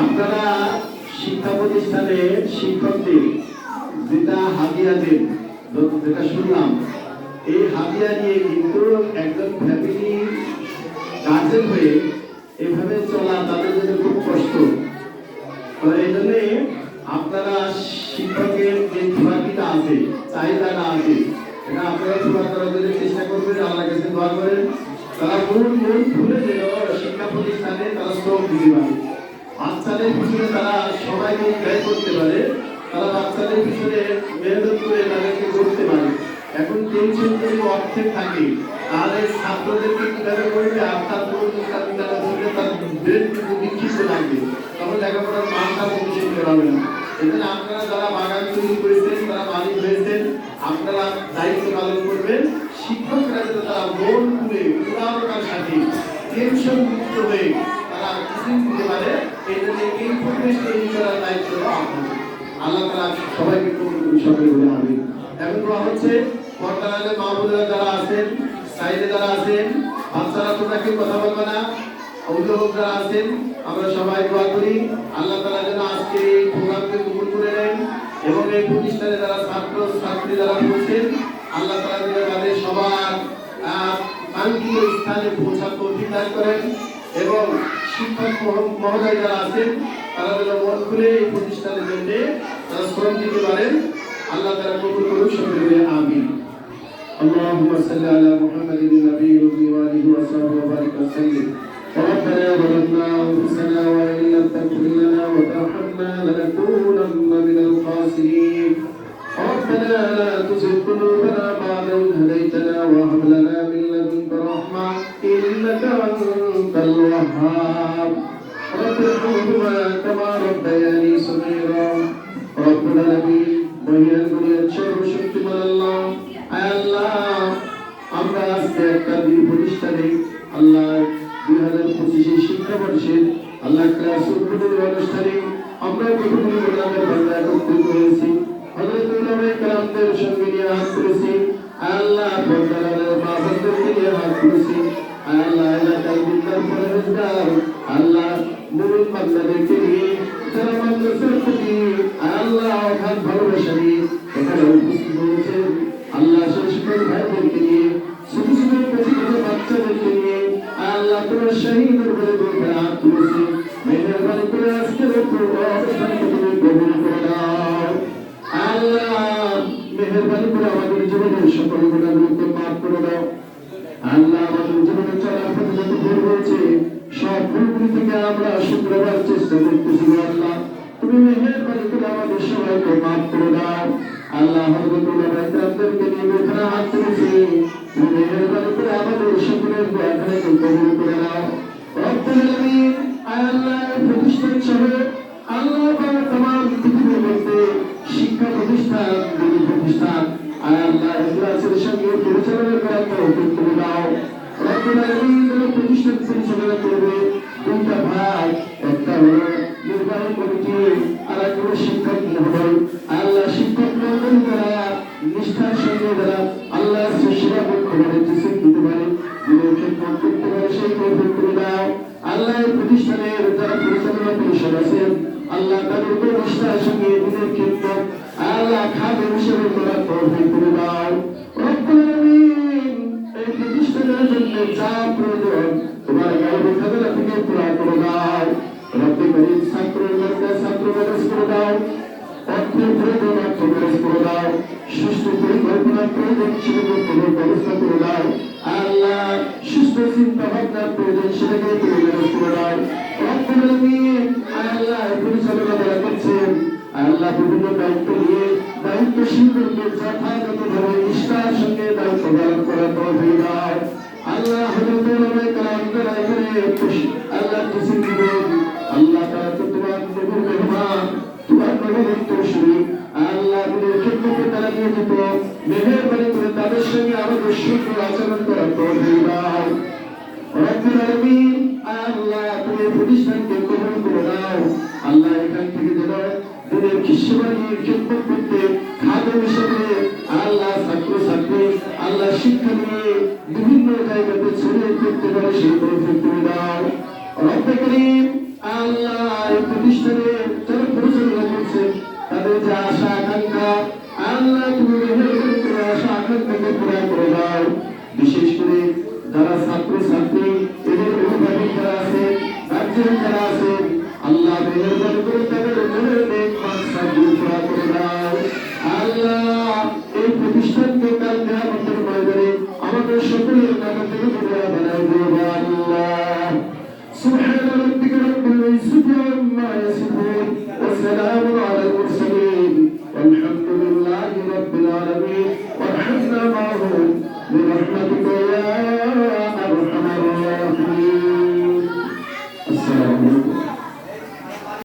আপনারা শিক্ষা প্রতিষ্ঠানে শিক্ষকদের যেটা হাদিয়া দেন যেটা শুনলাম, এই হাদিয়া নিয়ে কিন্তু একজন ফ্যামিলি গার্জেন হয়ে এভাবে চলা তাদের জন্য খুব কষ্ট। তো এই জন্যে আপনারা শিক্ষকের যে থিওরিটা আছে চাহিদাটা আছে। এটা আপনারা চেষ্টা করবেন আল্লাহ কাছে দোয়া করেন। তারা মূল মূল ভুলে যেন শিক্ষা প্রতিষ্ঠানে তারা শ্রম দিতে পারে বাচ্চাদের পিছনে তারা সবাইকে ব্যয় করতে পারে, তারা বাচ্চাদের পিছনে মেহনত করে তাদেরকে করতে পারে। এখন টেনশন যদি অর্থে থাকে, তাহলে ছাত্রদেরকে কীভাবে করবে? আপনার বিদ্যালয় থেকে তার ব্রেন কিন্তু বিক্ষিপ্ত থাকবে। তখন লেখাপড়ার মানটা প্রতিষ্ঠিত হবে না। এজন্য আপনারা যারা বাগান তৈরি করেছেন তারা মালিক হয়েছেন, আপনারা দায়িত্ব পালন করবেন। শিক্ষকরা যাতে তারা মন খুলে উদারতার সাথে টেনশন মুক্ত হয়ে তারা টিচিং দিতে পারে এই জন্য এই পরিবেশ তৈরি করার দায়িত্ব আপনাদের আল্লাহ না অভিভাবক যারা আছেন আমরা সবাই দোয়া করি আল্লাহ তালা যেন আজকে এই করে নেন এবং এই প্রতিষ্ঠানে যারা ছাত্র ছাত্রী যারা পড়ছেন আল্লাহ তালা তাদের আহ, কাঙ্ক্ষিত স্থানে পৌঁছার তৌফিক দান করেন এবং শিক্ষক মহ- মহোদয় যারা আছেন তারা যেন মন খুলে এই প্রতিষ্ঠানের জন্য তারা শ্রম দিতে পারেন আল্লাহ তারা কবুল করুন সকলে আমিন اللهم صل على محمد النبي الأمي وآله وصحبه وبارك وسلم ربنا ظلمنا أنفسنا وإن لم تغفر لنا وترحمنا لنكونن من الخاسرين ربنا لا تزغ قلوبنا بعد إذ هديتنا وهب لنا من لدنك رحمة إنك أنت الوهاب رب ارحمهما كما ربياني صغيرا رب العالمين বহিয়ার দুনিয়ার সর্বশক্তিমান আল্লাহ আয় আল্লাহ আমরা আজকে একটা দিন প্রতিষ্ঠানে আল্লাহ দুই হাজার পঁচিশে শিক্ষাবর্ষের আল্লাহ ক্লাস উদ্বোধনী অনুষ্ঠানে আমরা কতগুলি গোলামের বাংলা একত্রিত হয়েছি হজরত উলামায়ে কেরামদের সঙ্গে নিয়ে হাত করেছি আয় আল্লাহ বন্দালালের মা বন্ধুকে নিয়ে হাত করেছি আয় আল্লাহ এলাকায় পরহেজগার আল্লাহ মুরুল বান্দাদেরকে নিয়ে যারা মাদ্রাসার প্রতি আল্লাহ অগাধ ভালোবাসা নিয়ে এখানে উপস্থিত হয়েছেন। আল্লাহ শিক্ষক ভাইদেরকে নিয়ে ছোট ছোট প্রতিগত বাচ্চাদেরকে নিয়ে আল্লাহ তোমার শহীদের বলে বলতে হাত তুলেছে। মেহরবানি করে আজকের অনুষ্ঠানকে তুমি কবুল করে দাও। আল্লাহ মেহরবানি করে আমাদের জীবনের সকল গুণাগুলোকে মাফ করে দাও। আল্লাহ আমাদের জীবনে চলার পথে যত ভুলগুলি থেকে আমরা শুক্রবার চেষ্টা করতেছি আল্লাহ তুমি মেহেরবানি করে আমাদের সবাইকে মাফ করে দাও আল্লাহ হযরত উলামা ইকরামদেরকে নিয়ে এখানে হাত তুলেছি তুমি মেহেরবানি করে আমাদের সকলের দোয়াগুলোকে কবুল করে নাও প্রতিষ্ঠান পারে জিসিম দিতে পারে খেদমত করতে পারে, সেই তৌফিক তুমি আল্লাহ প্রতিষ্ঠানের যারা সঙ্গে দিনের খেদমত, আল্লাহ খাদের হিসেবে করার তৌফিক তুমি দাও। এই যা প্রয়োজন তুমি ব্যবস্থা করে দাও। আল্লাহ সুস্থ চিন্তা ভাবনার প্রয়োজন সেটাকে তুমি ম্যানেজ করে দাও। রব্বুল আলামিন আল্লাহ পরিচালনা যারা করছেন। আল্লাহ বিভিন্ন দায়িত্ব নিয়ে দায়িত্বশীলদেরকে যথাযথভাবে নিষ্ঠার সঙ্গে দায়িত্ব পালন করার তৌফিক দাও। আল্লাহ যারা এখানে আল্লাহ খুশি দিবেন। সুন্দর আচরণ করার তৌফিক দাও রব্বুল আলামিন আল্লাহ তুমি প্রতিষ্ঠানকে কবুল করে দাও। আল্লাহ এখান থেকে যেন দিনের খ্রিস্টবাণীর খেদমত করতে খাদেম হিসেবে আল্লাহ ছাত্র ছাত্রী, আল্লাহ শিক্ষা নিয়ে বিভিন্ন জায়গাতে ছড়িয়ে করতে পারে সেই তৌফিক তুমি তাদের যে আশা, আকাঙ্ক্ষা, আল্লাহ তুমি আশা আকাঙ্ক্ষাকে পুরা করে দাও বিশেষ করে যারা ছাত্র ছাত্রী এদের অভিভাবক যারা আছে গার্জিয়ান যারা আছে আল্লাহ মেহেরবানি করে তাদের মনের নেক মানসা দূর পুরা করে দাও আল্লাহ এই প্রতিষ্ঠানকে কাল কেয়ামতের ময়দানে আমাদের সকলের নাম থেকে দূরে বানাই দিও আল্লাহ سبحان ربك رب العزة عما يصفون وسلام على العالمين. وارحمنا معهم برحمتك يا